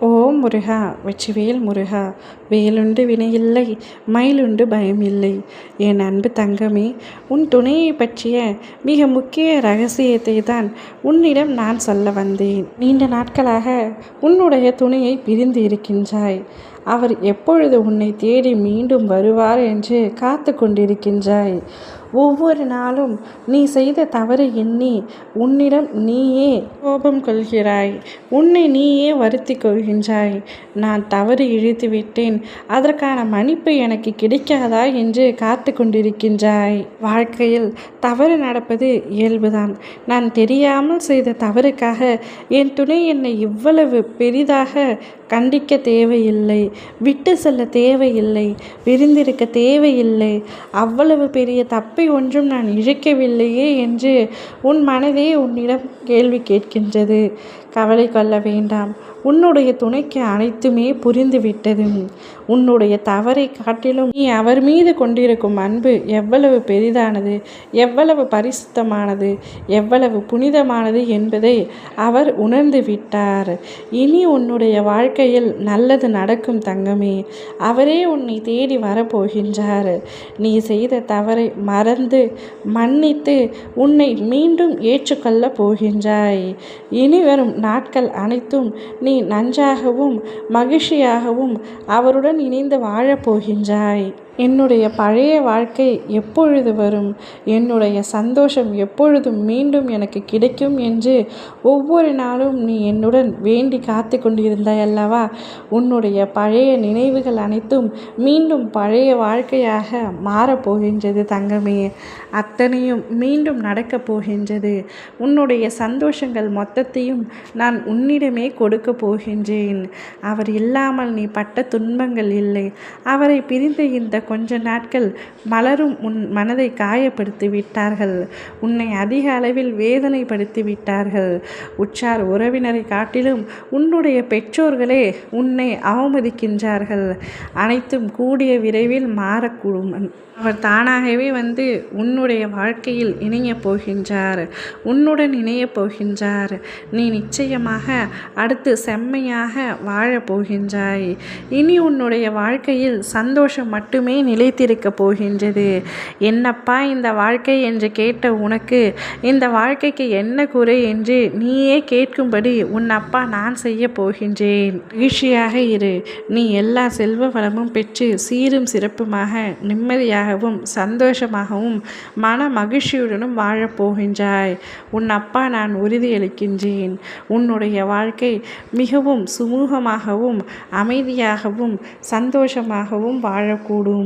Oh. ஓம் முருகா வெற்றிவேல் முருகா வேலுண்டு வினையில்லை மயிலுண்டு பயமில்லை. என் அன்பு தங்கமே உன் துணையை பற்றிய மிக முக்கிய ரகசியத்தை தான் உன்னிடம் நான் சொல்ல வந்தேன். நீண்ட நாட்களாக உன்னுடைய துணையை பிரிந்து இருக்கின்றாய். அவர் எப்பொழுது உன்னை தேடி மீண்டும் வருவார் என்று காத்து கொண்டிருக்கின்றாய். ஒவ்வொரு நாளும் நீ செய்த தவறு எண்ணி உன்னிடம் நீயே கோபம் கொள்கிறாய். உன்னை நீயே வருத்தி கொள்கின்றாய். நான் தவறு இழுத்து விட்டேன். அதற்கான மன்னிப்பு எனக்கு கிடைக்காதா என்று காத்து கொண்டிருக்கின்றாய். வாழ்க்கையில் தவறு நடப்பது இயல்புதான். நான் தெரியாமல் செய்த தவறுக்காக என் துணை என்னை இவ்வளவு பெரிதாக கண்டிக்க தேவையில்லை. விட்டு செல்ல தேவையில்லை. விரிந்திருக்க தேவையில்லை. அவ்வளவு பெரிய தப்பை ஒன்றும் நான் இழைக்கவில்லையே என்று உன் மனதே உன்னிடம் கேள்வி கேட்கின்றது. கவலை கொள்ள வேண்டாம். உன்னுடைய துணைக்கு அனைத்துமே புரிந்துவிட்டது. உன்னுடைய தவறை காட்டிலும் நீ அவர் மீது கொண்டிருக்கும் அன்பு எவ்வளவு பெரிதானது எவ்வளவு பரிசுத்தமானது எவ்வளவு புனிதமானது என்பதை அவர் உணர்ந்து விட்டார். இனி உன்னுடைய வாழ்க்கையில் நல்லது நடக்கும் தங்கமே அவரே உன்னை தேடி வரப்போகின்றார். நீ செய்த தவறை மறந்து மன்னித்து உன்னை மீண்டும் ஏற்றுக்கொள்ளப் போகின்றாய். இனி வரும் நாட்கள் அனைத்தும் நீ நன்றாகவும் மகிழ்ச்சியாகவும் அவருடன் இணைந்து வாழப்போகின்றாய் என்னுடைய பழைய வாழ்க்கை எப்பொழுது வரும்? என்னுடைய சந்தோஷம் எப்பொழுதும் மீண்டும் எனக்கு கிடைக்கும் என்று ஒவ்வொரு நாளும் நீ என்னுடன் வேண்டி காத்து கொண்டிருந்தாய் அல்லவா? உன்னுடைய பழைய நினைவுகள் அனைத்தும் மீண்டும் பழைய வாழ்க்கையாக மாறப்போகின்றது தங்கமே. அத்தனையும் மீண்டும் நடக்கப் போகின்றது. உன்னுடைய சந்தோஷங்கள் மொத்தத்தையும் நான் உன்னிடமே கொடுக்க போகின்றேன். அவர் இல்லாமல் நீ பட்ட துன்பங்கள் இல்லை. அவரை பிரிந்த இந்த கொஞ்ச நாட்கள் மலரும் உன் மனதை காயப்படுத்தி விட்டார்கள். உன்னை அதிக அளவில் வேதனைப்படுத்தி விட்டார்கள். உற்றார் உறவினரை காட்டிலும் உன்னுடைய பெற்றோர்களே உன்னை அவமதிக்கின்றார்கள். அனைத்தும் கூடிய விரைவில் மாறக்கூடும். அவர் தானாகவே வந்து உன்னுடைய வாழ்க்கையில் இணையப் போகின்றார். உன்னுடன் இணையப் போகின்றார். நீ நிச்சயமாக அடுத்து செம்மையாக வாழப் போகின்றாய். இனி உன்னுடைய வாழ்க்கையில் சந்தோஷம் மட்டுமே நிலைத்திருக்கப் போகின்றது. என்னப்பா இந்த வாழ்க்கை என்று கேட்ட உனக்கு இந்த வாழ்க்கைக்கு என்ன குறை என்று நீயே கேட்கும்படி உன் அப்பா நான் செய்ய போகின்றேன். மகிழ்ச்சியாக இரு. நீ எல்லா செல்வ வளமும் பெற்று சீரும் சிறப்புமாக நிம்மதியாகவும் சந்தோஷமாகவும் மன மகிழ்ச்சியுடனும் வாழப்போகின்றாய் உன் அப்பா நான் உறுதியளிக்கின்றேன். உன்னுடைய வாழ்க்கை மிகவும் சுமூகமாகவும் அமைதியாகவும் சந்தோஷமாகவும் வாழக்கூடும்.